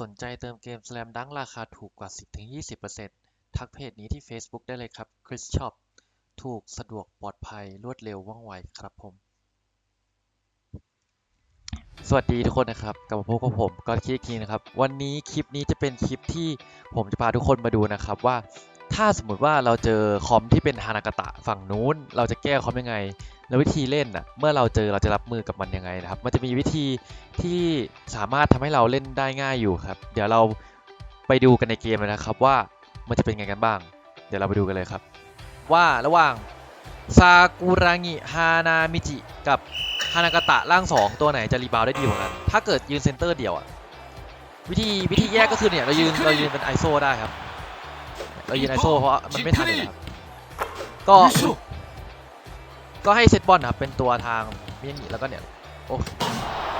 สนใจเติมเกม Slam Dunk ราคาถูกกว่า 10-20%ทักเพจนี้ที่ Facebook ได้เลยครับ Chris Shop ถูกสะดวกปลอดภัยรวดเร็วว่องไวครับผม สวัสดีทุกคนนะครับกลับมาพบกับผมก็คิดคีนะครับ วันนี้คลิปนี้จะเป็นคลิปที่ผมจะพาทุกคนมาดูนะครับว่าถ้าสมมติว่าเราเจอคอมที่เป็นฮานากาตะฝั่งนู้น เราจะแก้คอมยังไง แล้ววิธีเล่นอะ เมื่อเราเจอเราจะรับมือกับมันยังไงนะครับ มันจะมีวิธีที่สามารถทำให้เราเล่นได้ง่ายอยู่ครับ เดี๋ยวเราไปดูกันในเกมเลยนะครับว่ามันจะเป็นไงกันบ้าง เดี๋ยวเราไปดูกันเลยครับ ว่าระหว่างซากุระงิฮานามิจิกับฮานากาตะร่าง 2 ตัวไหนจะรีบาวด์ได้ดีกว่ากัน ถ้าเกิดยืนเซนเตอร์เดียวอะวิธีวิธีแยกก็คือเนี่ยเรายืนเรายืนเป็นไอโซได้ครับ เรายืนไอโซเพราะมันไม่ทันนะครับ ก็ ก็ให้เซตบอลครับเป็นตัวทางมิยางิแล้วก็เนี่ยโอ้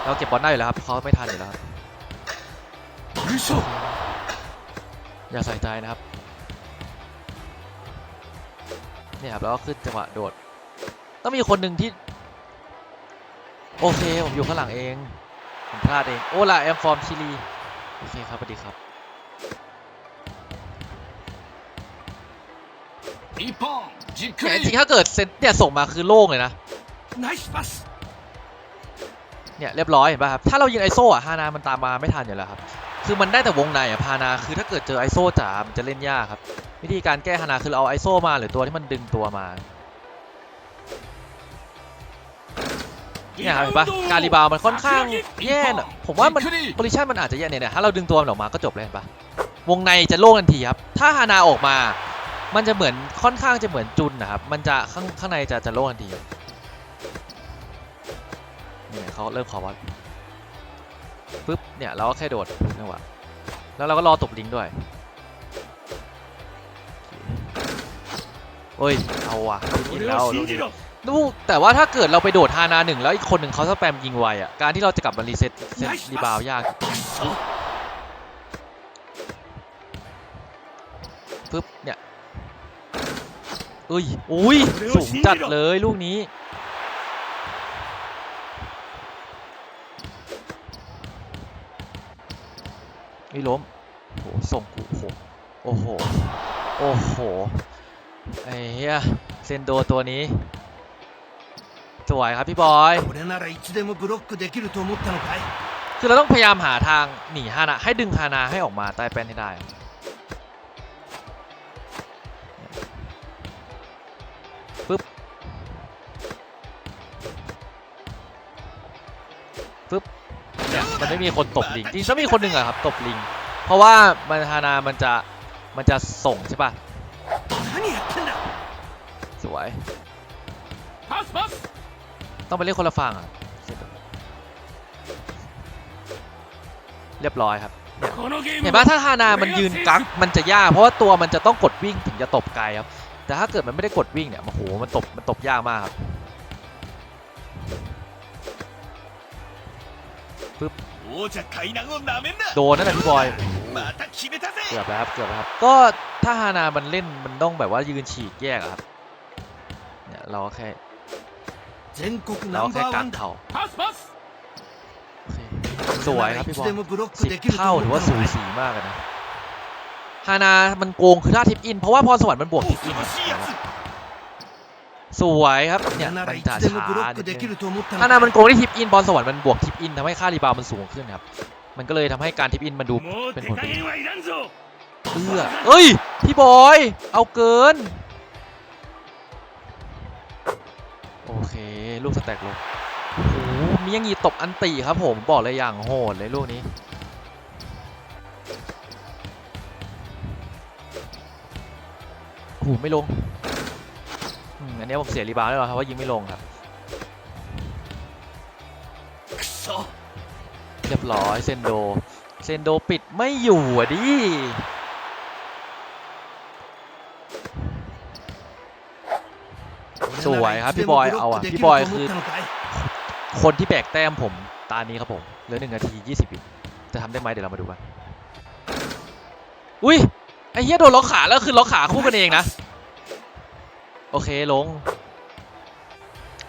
เราเก็บบอลได้อยู่แล้วครับเขาไม่ทันอยู่แล้วครับอย่าใส่ใจนะครับเนี่ยครับแล้วก็ขึ้นจังหวะโดด ต้องมีคนหนึ่งที่ โอเค ผมอยู่ข้างหลังเองผมพลาดเอง โอ้ล่ะแอมฟอร์มชิลีโอเคครับสวัสดีครับ一本 แต่จริงถ้าเกิดเซนเนี่ยส่งมาคือโล่งเลยนะเนี่ยเรียบร้อยเห็นป่ะครับ ถ้าเรายิงไอโซอะฮานามันตามมาไม่ทันอยู่แล้วครับ คือมันได้แต่วงในอะฮานาคือถ้าเกิดเจอไอโซจ๋ามันจะเล่นยากครับ วิธีการแก้ฮานาคือเเอาไอโซมาหรือตัวที่มันดึงตัวมาเนี่ยเห็นป่ะการรีบาวมันค่อนข้างแย่นะผมว่ามันโพลิชันมันอาจจะแย่เนี่ยถ้าเราดึงตัวมันออกมาก็จบเลยเห็นป่ะวงในจะโล่งทันทีครับ ถ้าฮานาออกมา มันจะเหมือนค่อนข้างจะเหมือนจุนนะครับ มันจะข้างข้างในจะจะโล่งทันทีเนี่ยเขาเริ่มขอวัดปึ๊บเนี่ยเราก็แค่โดดจังหวะแล้วเราก็รอตบลิงด้วยโอ้ยเอาว่ะกินแล้วดูแต่ว่าถ้าเกิดเราไปโดดฮานาหนึ่งแล้วอีกคนหนึ่งเขาสแปมยิงไวอะการที่เราจะกลับมารีเซ็ตเซ็ตรีบาวยากปึ๊บเนี่ย เอ้ยอุ้ยสูงจัดเลยลูกนี้ ไม่ล้มโหส่งกูโหโอ้โห โอ้โห ไอ้เหี้ยเซนโดตัวนี้ สวยครับพี่บอยคือเราต้องพยายามหาทางหนีฮานะให้ดึงฮานาให้ออกมาใต้แป้นให้ได้ ปุ๊บเนี่ยมันไม่มีคนตบลิงจริงต้อมีคนหนึ่งอะครับตบลิง เพราะว่ามันฮานามันจะมันจะส่งใช่ปะสวยต้องไปเล่นคนละฝั่งอะเรียบร้อยครับเห็นปะถ้าฮานามันยืนกักมันจะยากเพราะว่าตัวมันจะต้องกดวิ่งถึงจะตบไกลครับแต่ถ้าเกิดมันไม่ได้กดวิ่งเนี่ยโอ้โหมันตบมันตบยากมากครับ ปึ๊บโดนนั่นแหละพี่บอยเกือบแล้วครับเกือบแล้วครับ ก็ถ้าฮานามันเล่นมันต้องแบบว่ายืนฉีกแยกครับ เนี่ยราแค่เราแค่การเข่าสวยครับพี่บอลสิบเข้าถือว่าสูสีมากนะฮานามันโกงคือท่าทิปอิน เพราะว่าพรสวรรค์มันบวกทิปอิน สวยครับเนี่ยบรรจาช้าถ้านามันโกงที่ทิปอินบอลสวรรค์มันบวกทิปอินทำให้ค่ารีบาวมันสูงขึ้นครับ มันก็เลยทำให้การทิปอินมันดูเป็นผลดีเอื้อเอ้ย พี่บอย เอาเกิน โอเค ลูกสแต็กลงโอ้โมียังยีตบอันตีครับผม บอกเลยอย่างโหดเลยลูกนี้โอ้โไม่ลง อืมอันนี้ผมเสียรีบาวด์ได้หรอครับว่ายิงไม่ลงครับくそเรียบร้อยเซนโดเซนโดปิดไม่อยู่อะดิสวยครับพี่บอยเอาอะพี่บอยคือ คนที่แบกแต้มผมตานี้ครับผมเหลือหนึ่งนาทียี่สิบวิจะทำได้ไหมเดี๋ยวเรามาดูกันอุ้ยไอ้เหี้ยโดนล็อกขาแล้วคือล็อกขาคู่กันเองนะ โอเคลง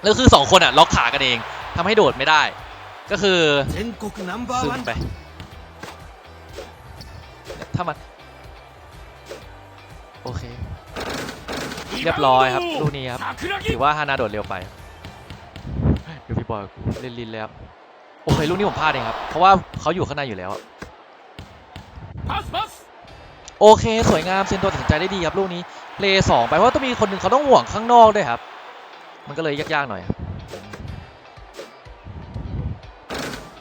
แล้วคือสองคนอะ ล็อกขากันเองทำให้โดดไม่ได้ ก็คือซึมไป ถ้ามัน โอเค เรียบร้อยครับลูกนี้ครับ ถือว่าฮานาโดดเร็วไปเดี๋ยวพี่บอยเล่นลินแล้วโอเคลูกนี้ผมพลาดเองครับ เพราะว่าเขาอยู่ข้างในอยู่แล้วโอเค สวยงามเซนตัตัดสินใจได้ดีครับลูกนี้ เลสองไปเพราะต้องมีคนหนึ่งเขาต้องห่วงข้างนอกด้วยครับ มันก็เลยยากๆหน่อย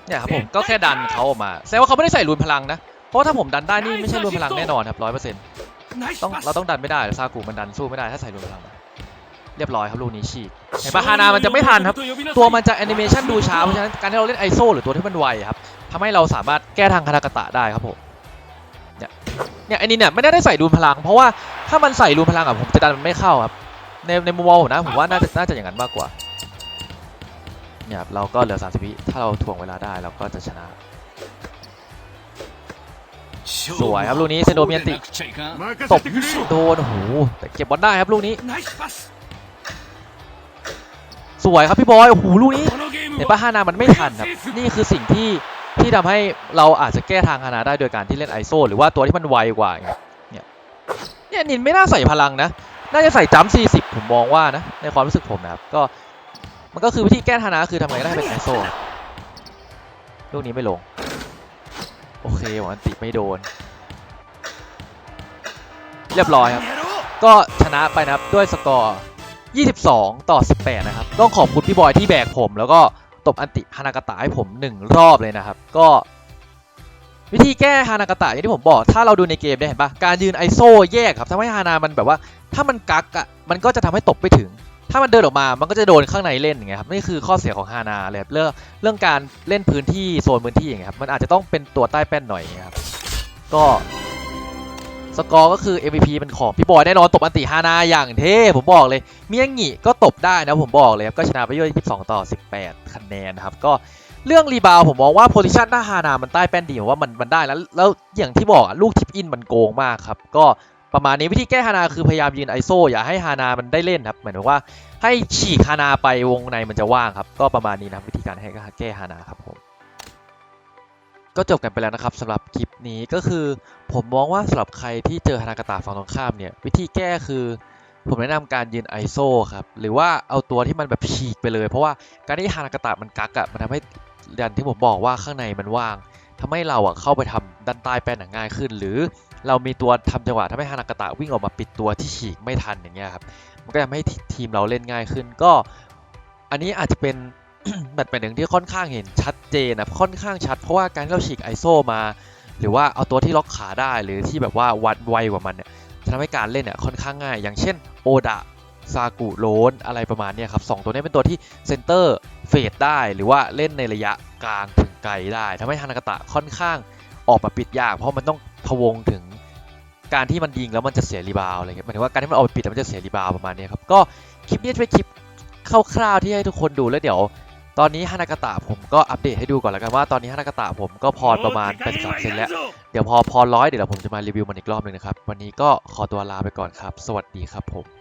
เนี่ยครับผมก็แค่ดันเขาออกมาแสดงว่าเขาไม่ได้ใส่รุนพลังนะ เพราะถ้าผมดันได้นี่ไม่ใช่รุนพลังแน่นอนครับร้อยเปอร์เซ็นต์ต้องเราต้องดันไม่ได้ซากุมันดันสู้ไม่ได้ถ้าใส่รุนพลัง เรียบร้อยครับลูกนี้ฉีกไอบนปะฮานามันจะไม่ทันครับ ตัวมันจะแอนิเมชันดูช้าเพราะฉะนั้นการที่เราเล่นไอโซหรือตัวที่มันไวครับทำให้เราสามารถแก้ทางคาตากตะได้ครับผม เนี่ยไอ้นี่เนี่ยไม่ได้ได้ใส่ดูนพลัง เพราะว่าถ้ามันใส่ดูนพลังอะผมจะดันมันไม่เข้าครับในในมุมมองผมนะผมว่าน่าจะน่าจะอย่างนั้นมากกว่าเนี่ยเราก็เหลือ30วิถ้าเราทวงเวลาได้เราก็จะชนะ สวยครับลูกนี้เซโดเมียนติตบโดนโหแต่เก็บบอลได้ครับลูกนี้สวยครับพี่บอยโอ้โหลูกนี้เห็นปะฮานามันไม่ทันครับนี่คือสิ่งที่ ที่ทำให้เราอาจจะแก้ทางฮานาได้โดยการที่เล่นไอโซหรือว่าตัวที่มันไวกว่าเนี่ยเนี่ยนินไม่น่าใส่พลังนะ น่าจะใส่จ้ำป์สี่สิบผมมองว่านะ ในความรู้สึกผมนะครับ ก็มันก็คือวิธีแก้ฮานาคือทำไงได้เป็นไอโซลูกนี้ไม่ลง โอเคหวังติไม่โดน เรียบร้อยครับ ก็ชนะไปนะด้วยสกอร์ 22 ต่อ 18 นะครับ ต้องขอบคุณพี่บอยที่แบกผมแล้วก็ ตบอันติฮานากาตะให้ผม 1 รอบเลยนะครับ ก็วิธีแก้ฮานากาตะอย่างที่ผมบอก ถ้าเราดูในเกมเนี่ยเห็นปะการยืนไอโซแยกครับทำให้ฮานามันแบบว่า ถ้ามันกักอะมันก็จะทำให้ตบไม่ถึง ถ้ามันเดินออกมามันก็จะโดนข้างในเล่นอย่างเงี้ยครับนี่คือข้อเสียของฮานาเลยครับเรื่องเรื่องการเล่นพื้นที่โซนพื้นที่อย่างเงี้ยครับมันอาจจะต้องเป็นตัวใต้แป้นหน่อยอย่างเงี้ยครับก็ สกอร์ก็คือ MVP เป็นของพี่บอยแน่นอนตบอันติฮานาอย่างเท่ผมบอกเลย เมียงงิก็ตบได้นะผมบอกเลยครับก็ชนะไปด้วย 22 ต่อ 18 คะแนนนะครับก็เรื่องรีบาวผมมองว่าโพซิชันหน้าฮานามันใต้แป้นดีผมว่ามันมันได้แล้วแล้วอย่างที่บอกลูกทิปอินมันโกงมากครับก็ประมาณนี้วิธีแก้ฮานาคือพยายามยืนไอโซอย่าให้ฮานามันได้เล่นครับเหมือนว่าให้ฉีกฮานาไปวงในมันจะว่างครับ ก็ประมาณนี้นะครับวิธีการให้แก้ฮานาครับผม ก็จบกันไปแล้วนะครับสำหรับคลิปนี้ก็คือผมมองว่าสำหรับใครที่เจอฮานากาตะฝั่งตรงข้ามเนี่ยวิธีแก้คือผมแนะนำการยืนไอโซครับหรือว่าเอาตัวที่มันแบบฉีกไปเลย เพราะว่าการที่ฮานากาตะมันกักอะมันทำให้ดันที่ผมบอกว่าข้างในมันว่างทำให้เราอะเข้าไปทำด้านใต้แป้นอะง่ายขึ้น หรือเรามีตัวทำจังหวะทำให้ฮานากาตะวิ่งออกมาปิดตัวที่ฉีกไม่ทันอย่างเงี้ยครับมันก็ทำให้ทีมเราเล่นง่ายขึ้นก็ อันนี้อาจจะเป็นแมตช์แมตช์หนึ่งที่ค่อนข้างเห็นชัด เจนนะค่อนข้างชัด เพราะว่าการที่เราฉีกไอโซมา หรือว่าเอาตัวที่ล็อกขาได้หรือที่แบบว่าวัดไวกว่ามันเนี่ยจะทำให้การเล่นเนี่ยค่อนข้างง่าย อย่างเช่นโอดะซากุโรนอะไรประมาณนี้ครับสองตัวนี้เป็นตัวที่เซนเตอร์เฟดได้หรือว่าเล่นในระยะกลางถึงไกลได้ทำให้ฮานากตะค่อนข้างออกมาปิดยาก เพราะมันต้องพวงถึงการที่มันยิงแล้วมันจะเสียรีบาวอะไรเงี้ยหมายถึงว่าการที่มันออกไปปิดแล้วมันจะเสียรีบาวประมาณนี้ครับก็คลิปนี้จะเป็นคลิปคร่าวๆที่ให้ทุกคนดูแล้วเดี๋ยว ตอนนี้ฮานากาตะผมก็อัปเดตให้ดูก่อนแล้วกันว่าตอนนี้ฮานากาตะผมก็พอประมาณ83เซนแล้ว เดี๋ยวพอพอร้อยเดี๋ยวผมจะมารีวิวมันอีกรอบหนึ่งนะครับ วันนี้ก็ขอตัวลาไปก่อนครับ สวัสดีครับผม